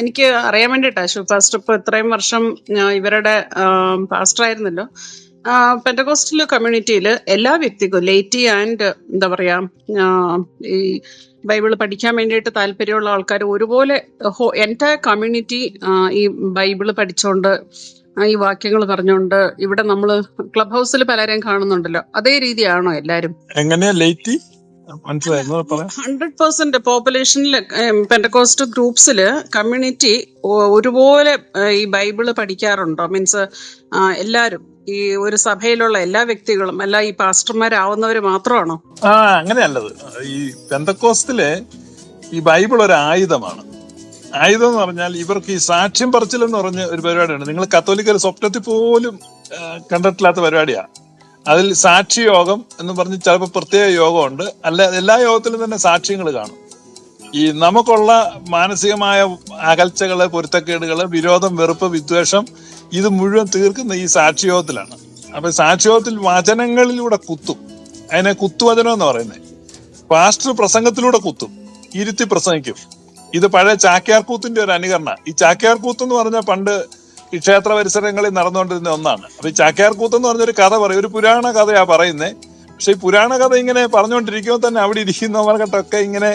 എനിക്ക് അറിയാൻ വേണ്ടിട്ടാ പാസ്റ്റർ ഇപ്പൊ ഇത്രയും വർഷം ഇവരുടെ പാസ്റ്റർ ആയിരുന്നല്ലോ. പെൻഡകോസ്റ്റൽ കമ്മ്യൂണിറ്റിയിൽ എല്ലാ വ്യക്തിക്കും ലേറ്റി ആൻഡ് എന്താ പറയാ ഈ ബൈബിൾ പഠിക്കാൻ വേണ്ടിയിട്ട് താല്പര്യമുള്ള ആൾക്കാർ ഒരുപോലെ എന്റെ കമ്മ്യൂണിറ്റി ഈ ബൈബിൾ പഠിച്ചുകൊണ്ട് ഈ വാക്യങ്ങൾ പറഞ്ഞുകൊണ്ട് ഇവിടെ നമ്മൾ ക്ലബ് ഹൗസിൽ പലരെയും കാണുന്നുണ്ടല്ലോ. അതേ രീതിയാണോ എല്ലാരും? എങ്ങനെയാ ലേറ്റ് ഹൺഡ്രഡ് പെർസെന്റ് പോപ്പുലേഷനിൽ പെൻഡക്കോസ്റ്റ് ഗ്രൂപ്പ്സിൽ കമ്മ്യൂണിറ്റി ഒരുപോലെ ഈ ബൈബിൾ പഠിക്കാറുണ്ടോ? മീൻസ് എല്ലാരും ഈ ഒരു സഭയിലുള്ള എല്ലാ വ്യക്തികളും അല്ല ഈ പാസ്റ്റർമാരാവുന്നവർ മാത്രമാണോ? ആ അങ്ങനെയല്ലത് ഈ പെന്തക്കോസ്റ്റിലെ ഈ ബൈബിൾ ഒരു ആയുധമാണ്. ആയുധം എന്ന് പറഞ്ഞാൽ ഇവർക്ക് ഈ സാക്ഷ്യം പറച്ചിൽ എന്ന് പറഞ്ഞ ഒരു പരിപാടിയാണ് നിങ്ങൾ കത്തോലിക്കൽ സ്വപ്നത്തിൽ പോലും കണ്ടിട്ടില്ലാത്ത പരിപാടിയാണ് അതിൽ സാക്ഷി യോഗം എന്ന് പറഞ്ഞ് ചിലപ്പോൾ പ്രത്യേക യോഗമുണ്ട്. അല്ല എല്ലാ യോഗത്തിലും തന്നെ സാക്ഷ്യങ്ങൾ കാണും. ഈ നമുക്കുള്ള മാനസികമായ അകൽച്ചകൾ പൊരുത്തക്കേടുകൾ വിരോധം വെറുപ്പ് വിദ്വേഷം ഇത് മുഴുവൻ തീർക്കുന്ന ഈ സാക്ഷിയോഗത്തിലാണ് അപ്പൊ സാക്ഷിയോഗത്തിൽ വചനങ്ങളിലൂടെ കുത്തും. അതിനെ കുത്തുവചനം എന്ന് പറയുന്നത്. പാസ്റ്റർ പ്രസംഗത്തിലൂടെ കുത്തും. ഇരുത്തി പ്രസംഗിക്കും. ഇത് പഴയ ചാക്യാർ കൂത്തിന്റെ ഒരു അനുകരണ. ഈ ചാക്യാർ കൂത്ത് എന്ന് പറഞ്ഞാൽ പണ്ട് ഈ ക്ഷേത്ര പരിസരങ്ങളിൽ നടന്നുകൊണ്ടിരുന്ന ഒന്നാണ്. അപ്പൊ ഈ ചാക്യാർകൂത്ത് എന്ന് പറഞ്ഞൊരു കഥ പറയും. ഒരു പുരാണ കഥയാ പറയുന്നത് പക്ഷെ ഈ പുരാണ കഥ ഇങ്ങനെ പറഞ്ഞുകൊണ്ടിരിക്കുമ്പോൾ തന്നെ അവിടെ ഇരിക്കുന്നവർക്കൊക്കെ ഇങ്ങനെ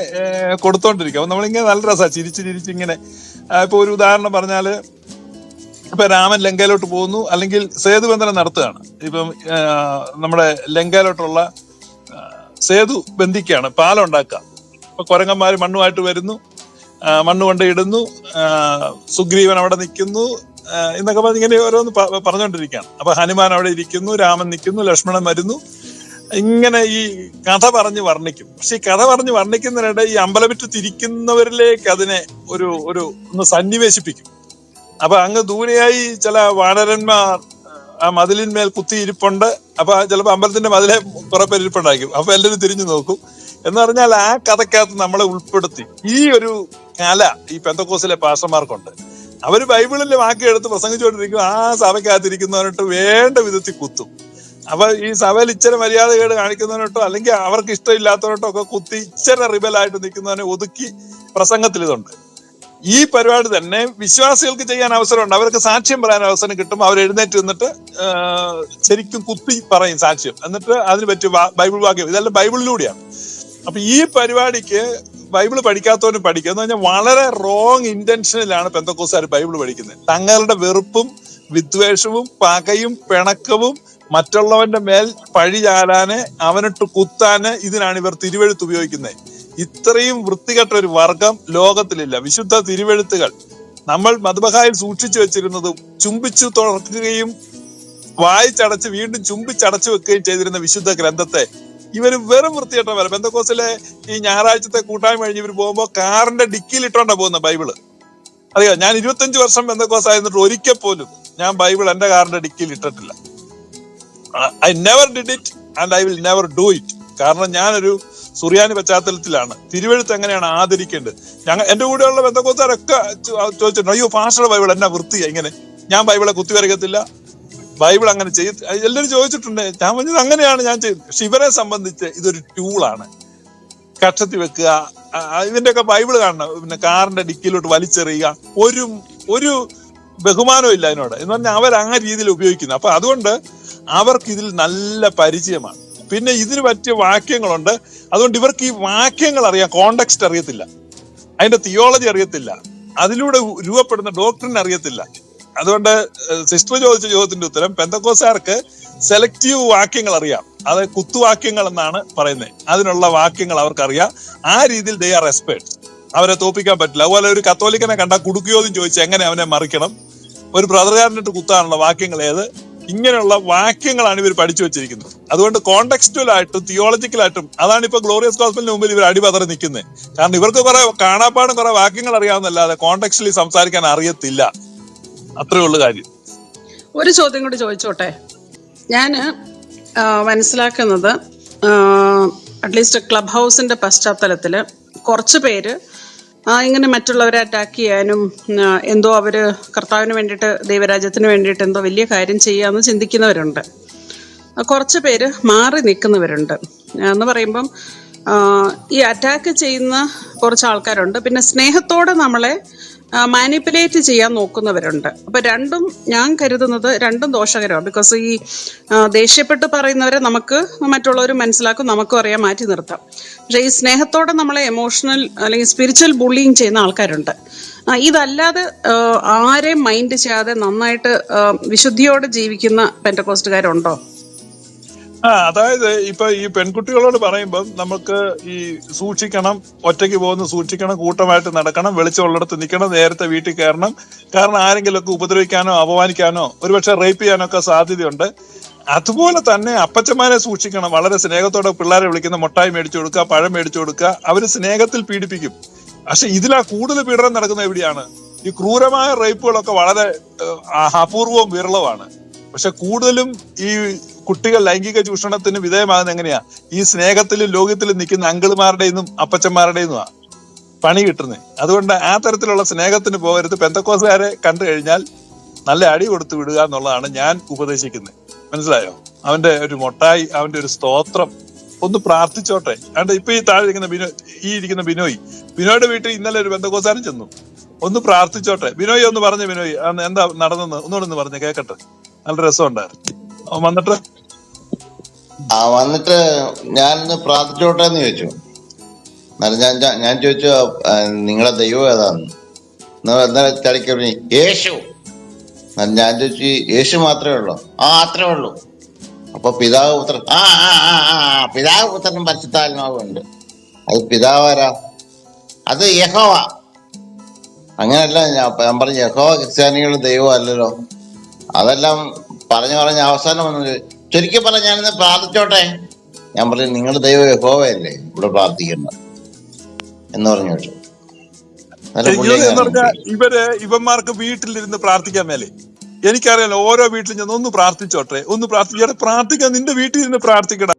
കൊടുത്തോണ്ടിരിക്കും. അപ്പൊ നമ്മളിങ്ങനെ നല്ല രസമാണ് ചിരിച്ച് ചിരിച്ച് ഇങ്ങനെ ഇപ്പൊ ഒരു ഉദാഹരണം പറഞ്ഞാൽ ഇപ്പൊ രാമൻ ലങ്കയിലോട്ട് പോകുന്നു. അല്ലെങ്കിൽ സേതുബന്ധനം നടത്തുകയാണ്. ഇപ്പം നമ്മുടെ ലങ്കയിലോട്ടുള്ള സേതു ബന്ധിക്കുകയാണ് പാലം ഉണ്ടാക്കുക അപ്പൊ കൊരങ്ങന്മാർ മണ്ണുമായിട്ട് വരുന്നു. മണ്ണ് കൊണ്ട് ഇടുന്നു. സുഗ്രീവൻ അവിടെ നിൽക്കുന്നു. എന്നൊക്കെ പറഞ്ഞ് ഇങ്ങനെ ഓരോന്ന് പറഞ്ഞുകൊണ്ടിരിക്കുകയാണ് അപ്പൊ ഹനുമാൻ അവിടെ ഇരിക്കുന്നു രാമൻ നിൽക്കുന്നു ലക്ഷ്മണൻ വരുന്നു. ഇങ്ങനെ ഈ കഥ പറഞ്ഞ് വർണിക്കും. പക്ഷെ ഈ കഥ പറഞ്ഞ് വർണിക്കുന്നതിനിടെ ഈ അമ്പലവിറ്റ് തിരിക്കുന്നവരിലേക്ക് അതിനെ ഒരു ഒരു ഒന്ന് സന്നിവേശിപ്പിക്കും. അപ്പൊ അങ്ങ് ദൂരെയായി ചില വാനരന്മാർ ആ മതിലിന്മേൽ കുത്തിയിരിപ്പുണ്ട്. അപ്പൊ ചിലപ്പോൾ അമ്പലത്തിന്റെ മതിലെ കുറെ പേര് ഇരിപ്പുണ്ടായിരിക്കും. അപ്പൊ എല്ലാവരും തിരിഞ്ഞു നോക്കും. എന്ന് പറഞ്ഞാൽ ആ കഥക്കകത്ത് നമ്മളെ ഉൾപ്പെടുത്തി. ഈ ഒരു കല ഈ പെന്തക്കോസിലെ പാസ്റ്റർമാർക്കുണ്ട്. അവർ ബൈബിളിലെ വാക്ക് എടുത്ത് പ്രസംഗിച്ചുകൊണ്ടിരിക്കും ആ സഭയ്ക്കകത്തിരിക്കുന്നവനോട്ട് വേണ്ട വിധത്തിൽ കുത്തും. അപ്പൊ ഈ സഭയിൽ ഇച്ചിരി മര്യാദകേട് കാണിക്കുന്നവനോട്ടോ അല്ലെങ്കിൽ അവർക്ക് ഇഷ്ടമില്ലാത്തവനോട്ടോ ഒക്കെ കുത്തി ഇച്ചിരി റിബലായിട്ട് നിൽക്കുന്നവനെ ഒതുക്കി പ്രസംഗത്തിൽ ഇതുണ്ട്. ഈ പരിപാടി തന്നെ വിശ്വാസികൾക്ക് ചെയ്യാൻ അവസരമുണ്ട്. അവർക്ക് സാക്ഷ്യം പറയാൻ അവസരം കിട്ടും. അവർ എഴുന്നേറ്റ് നിന്നിട്ട് ശരിക്കും കുത്തി പറയും സാക്ഷ്യം. എന്നിട്ട് അതിന് പറ്റിയ ബൈബിൾ വാക്യം. ഇതെല്ലാം ബൈബിളിലൂടെയാണ്. അപ്പൊ ഈ പരിപാടിക്ക് ബൈബിൾ പഠിക്കാത്തവരും പഠിക്കുക എന്ന് പറഞ്ഞാൽ വളരെ റോങ് ഇന്റൻഷനിലാണ് പെന്തക്കോസുകാർ ബൈബിൾ പഠിക്കുന്നത്. തങ്ങളുടെ വെറുപ്പും വിദ്വേഷവും പകയും പിണക്കവും മറ്റുള്ളവന്റെ മേൽ പഴി ചാലാന് അവനിട്ട് കുത്താന് ഇതിനാണ് ഇവർ തിരുവെഴുത്ത് ഉപയോഗിക്കുന്നത്. ഇത്രയും വൃത്തികെട്ട ഒരു വർഗം ലോകത്തിലില്ല. വിശുദ്ധ തിരുവെഴുത്തുകൾ. നമ്മൾ മധുബഹായിൽ സൂക്ഷിച്ചു വെച്ചിരുന്നത് ചുംബിച്ചു തുറക്കുകയും വായിച്ചടച്ച് വീണ്ടും ചുംബിച്ചടച്ചു വെക്കുകയും ചെയ്തിരുന്ന വിശുദ്ധ ഗ്രന്ഥത്തെ ഇവർ വെറും വൃത്തികെട്ട വരാം. ബന്ധക്കോസിലെ ഈ ഞായറാഴ്ചത്തെ കൂട്ടായ്മ കഴിഞ്ഞ് ഇവർ പോകുമ്പോൾ കാറിന്റെ ഡിക്കിയിൽ ഇട്ടോണ്ടാ പോകുന്ന ബൈബിൾ. അറിയോ? ഞാൻ ഇരുപത്തഞ്ച് വർഷം ബന്ധക്കോസ് ആയിരുന്നിട്ട് ഒരിക്കൽ പോലും ഞാൻ ബൈബിൾ എന്റെ കാറിന്റെ ഡിക്കിയിൽ ഇട്ടിട്ടില്ല. I never did it and I will never do it കാരണം ഞാനൊരു സുറിയാനി പശ്ചാത്തലത്തിലാണ്. തിരുവഴുത്ത് എങ്ങനെയാണ് ആദരിക്കേണ്ടത്? ഞങ്ങൾ എന്റെ കൂടെയുള്ള ബന്ധക്കോത്താരൊക്കെ ചോദിച്ചിട്ടുണ്ട് അയ്യോ ഫാസ്റ്റർ ബൈബിൾ എന്നാ വൃത്തിയാ ഇങ്ങനെ? ഞാൻ ബൈബിളെ കുത്തിവരക്കത്തില്ല ബൈബിൾ അങ്ങനെ ചെയ്ത് എല്ലാവരും ചോദിച്ചിട്ടുണ്ട്. ഞാൻ പറഞ്ഞത് അങ്ങനെയാണ് ഞാൻ ചെയ്യുന്നത് പക്ഷെ ഇവരെ സംബന്ധിച്ച് ഇതൊരു ടൂളാണ്. കക്ഷത്തി വെക്കുക ഇതിന്റെ ഇതിന്റെയൊക്കെ ബൈബിൾ കാണണം. പിന്നെ കാറിന്റെ ഡിക്കിയിലോട്ട് വലിച്ചെറിയുക. ഒരു ഒരു ബഹുമാനവും ഇല്ല അതിനോട്. എന്ന് പറഞ്ഞാൽ അവർ ആ രീതിയിൽ ഉപയോഗിക്കുന്നു. അപ്പൊ അതുകൊണ്ട് അവർക്ക് ഇതിൽ നല്ല പരിചയമാണ്. പിന്നെ ഇതിന് പറ്റിയ വാക്യങ്ങളുണ്ട്. അതുകൊണ്ട് ഇവർക്ക് ഈ വാക്യങ്ങൾ അറിയാം. കോണ്ടെക്സ്റ്റ് അറിയത്തില്ല. അതിന്റെ തിയോളജി അറിയത്തില്ല. അതിലൂടെ രൂപപ്പെടുന്ന ഡോക്ടറിന് അറിയത്തില്ല. അതുകൊണ്ട് സിസ്റ്റർ ചോദിച്ച ചോദ്യത്തിന്റെ ഉത്തരം പെന്തക്കോസാർക്ക് സെലക്റ്റീവ് വാക്യങ്ങൾ അറിയാം. അത് കുത്തുവാക്യങ്ങൾ എന്നാണ് പറയുന്നത്. അതിനുള്ള വാക്യങ്ങൾ അവർക്കറിയാം. ആ രീതിയിൽ ദേ ആർ എക്സ്പേർട്ട് അവരെ തോപ്പിക്കാൻ പറ്റില്ല. അതുപോലെ ഒരു കത്തോലിക്കനെ കണ്ട കുടുക്കിയോ എന്ന് ചോദിച്ചാൽ എങ്ങനെ അവനെ മറിക്കണം? ഒരു ബ്രദറുകാരനിട്ട് കുത്താനുള്ള വാക്യങ്ങൾ ഏത്? ഇങ്ങനെയുള്ള വാക്യങ്ങളാണ് ഇവർ പഠിച്ചു വെച്ചിരിക്കുന്നത്. അതുകൊണ്ട് കോണ്ടെക്സ്റ്റുവലായിട്ടും തിയോളജിക്കലായിട്ടും അതാണ് ഇപ്പൊ ഗ്ലോറിയസ് ഗോസ്പലിന് മുമ്പിൽ ഇവർ അടിപതറി നിൽക്കുന്നത്. കാരണം ഇവർക്ക് കുറെ കാണാപ്പാടും കുറെ വാക്യങ്ങൾ അറിയാവുന്നല്ലാതെ കോണ്ടെക്സ്റ്റിൽ സംസാരിക്കാൻ അറിയത്തില്ല. അത്രേ ഉള്ളു കാര്യം. ഒരു ചോദ്യം കൂടി ചോദിച്ചോട്ടെ? ഞാൻ മനസ്സിലാക്കുന്നത് അറ്റ്ലീസ്റ്റ് ക്ലബ് ഹൗസിന്റെ പശ്ചാത്തലത്തിൽ കുറച്ച് പേര് ഇങ്ങനെ മറ്റുള്ളവരെ അറ്റാക്ക് ചെയ്യാനും എന്തോ അവർ കർത്താവിന് വേണ്ടിയിട്ട് ദൈവരാജ്യത്തിന് വേണ്ടിയിട്ട് എന്തോ വലിയ കാര്യം ചെയ്യാന്ന് ചിന്തിക്കുന്നവരുണ്ട്. കുറച്ച് പേര് മാറി നിൽക്കുന്നവരുണ്ട്. എന്ന് പറയുമ്പം ഈ അറ്റാക്ക് ചെയ്യുന്ന കുറച്ച് ആൾക്കാരുണ്ട്. പിന്നെ സ്നേഹത്തോടെ നമ്മളെ മാനിപ്പുലേറ്റ് ചെയ്യാൻ നോക്കുന്നവരുണ്ട്. അപ്പൊ രണ്ടും ഞാൻ കരുതുന്നത് രണ്ടും ദോഷകരമാണ്. ബിക്കോസ് ഈ ദേഷ്യപ്പെട്ട് പറയുന്നവരെ നമുക്ക് മറ്റുള്ളവർ മനസ്സിലാക്കും നമുക്കും അറിയാം മാറ്റി നിർത്താം. പക്ഷേ ഈ സ്നേഹത്തോടെ നമ്മളെ എമോഷണൽ അല്ലെങ്കിൽ സ്പിരിച്വൽ ബുള്ളിങ് ചെയ്യുന്ന ആൾക്കാരുണ്ട്. ഇതല്ലാതെ ആരെയും മൈൻഡ് ചെയ്യാതെ നന്നായിട്ട് വിശുദ്ധിയോടെ ജീവിക്കുന്ന പെന്റക്കോസ്റ്റുകാരുണ്ടോ ആ അതായത് ഇപ്പൊ ഈ പെൺകുട്ടികളോട് പറയുമ്പം നമുക്ക് ഈ സൂക്ഷിക്കണം ഒറ്റയ്ക്ക് പോകുന്ന സൂക്ഷിക്കണം കൂട്ടമായിട്ട് നടക്കണം വെളിച്ചമുള്ളിടത്ത് നിൽക്കണം നേരത്തെ വീട്ടിൽ കയറണം. കാരണം ആരെങ്കിലുമൊക്കെ ഉപദ്രവിക്കാനോ അപമാനിക്കാനോ ഒരുപക്ഷെ റേപ്പ് ചെയ്യാനോ ഒക്കെ സാധ്യതയുണ്ട്. അതുപോലെ തന്നെ അപ്പച്ചന്മാരെ സൂക്ഷിക്കണം. വളരെ സ്നേഹത്തോടെ പിള്ളേരെ വിളിക്കുന്ന മുട്ടായി മേടിച്ചു കൊടുക്കുക പഴം മേടിച്ചു കൊടുക്കുക. അവർ സ്നേഹത്തിൽ പീഡിപ്പിക്കും. പക്ഷെ ഇതിലാ കൂടുതൽ പീഡനം നടക്കുന്നത് എവിടെയാണ്? ഈ ക്രൂരമായ റേപ്പുകളൊക്കെ വളരെ അപൂർവവും വിരളമാണ് പക്ഷെ കൂടുതലും ഈ കുട്ടികൾ ലൈംഗിക ചൂഷണത്തിന് വിധേയമാകുന്ന എങ്ങനെയാ? ഈ സ്നേഹത്തിലും ലോകത്തിലും നിൽക്കുന്ന അങ്കിളുമാരുടെയും അപ്പച്ചന്മാരുടെയും പണി കിട്ടുന്നത് അതുകൊണ്ട് ആ തരത്തിലുള്ള സ്നേഹത്തിന് പോകരുത്. പെന്തക്കോസുകാരെ കണ്ടു കഴിഞ്ഞാൽ നല്ല അടി കൊടുത്തു വിടുക എന്നുള്ളതാണ് ഞാൻ ഉപദേശിക്കുന്നത്. മനസ്സിലായോ? അവന്റെ ഒരു മൊട്ടായി അവന്റെ ഒരു സ്തോത്രം. ഒന്ന് പ്രാർത്ഥിച്ചോട്ടെ. അതുകൊണ്ട് ഇപ്പൊ ഈ താഴെ ഇരിക്കുന്ന ബിനോ ഈ ഇരിക്കുന്ന ബിനോയ്. ബിനോയുടെ വീട്ടിൽ ഇന്നലെ ഒരു ബന്ധകോസാരം ചെന്നു. ഒന്ന് പ്രാർത്ഥിച്ചോട്ടെ. ബിനോയ് ഒന്ന് പറഞ്ഞു ബിനോയ് എന്താ നടന്നെന്ന് ഒന്നുകൂടെ ഒന്ന് പറഞ്ഞു കേക്കട്ടെ. നല്ല രസമുണ്ടായിരുന്നു. അവൻ വന്നിട്ട് ആ വന്നിട്ട് ഞാനൊന്ന് പ്രാർത്ഥിച്ചോട്ടെ എന്ന് ചോദിച്ചു. എന്നാലും ഞാൻ ഞാൻ- ചോദിച്ചു നിങ്ങളെ ദൈവം ഏതാന്ന്? എന്നാൽ ചടിക്ക് യേശു. ഞാൻ ചോദിച്ചു യേശു മാത്രമേ ഉള്ളൂ? ആ അത്രേ ഉള്ളൂ. അപ്പൊ പിതാവ് പുത്രൻ ആ ആ ആ പിതാവ് പുത്രനും പരിശുദ്ധാത്മാവുണ്ട് അത് പിതാവാരാ അത് യഹോവ. അങ്ങനെയല്ല ഞാൻ പറഞ്ഞു യഹോവ ക്രിസ്ത്യാനികളുടെ ദൈവം അല്ലല്ലോ. അതെല്ലാം പറഞ്ഞു പറഞ്ഞ അവസാനം വന്നു ചുരുക്കി പറഞ്ഞ ഞാനിന്ന് പ്രാർത്ഥിച്ചോട്ടെ? ഞാൻ പറഞ്ഞു നിങ്ങൾ ദൈവ യഹോവയല്ലേ ഇവിടെ പ്രാർത്ഥിക്കുന്നത്? എന്ന് പറഞ്ഞു കേട്ടു. ഇവർ ഇവന്മാർക്ക് വീട്ടിലിരുന്ന് പ്രാർത്ഥിക്കാൻ മേലെ. എനിക്കറിയാലോ ഓരോ വീട്ടിലും ഞാൻ ഒന്ന് പ്രാർത്ഥിച്ചോട്ടെ ഒന്ന് പ്രാർത്ഥിച്ചോട്ടെ പ്രാർത്ഥിക്കാൻ നിന്റെ വീട്ടിൽ ഇരുന്ന് പ്രാർത്ഥിക്കട.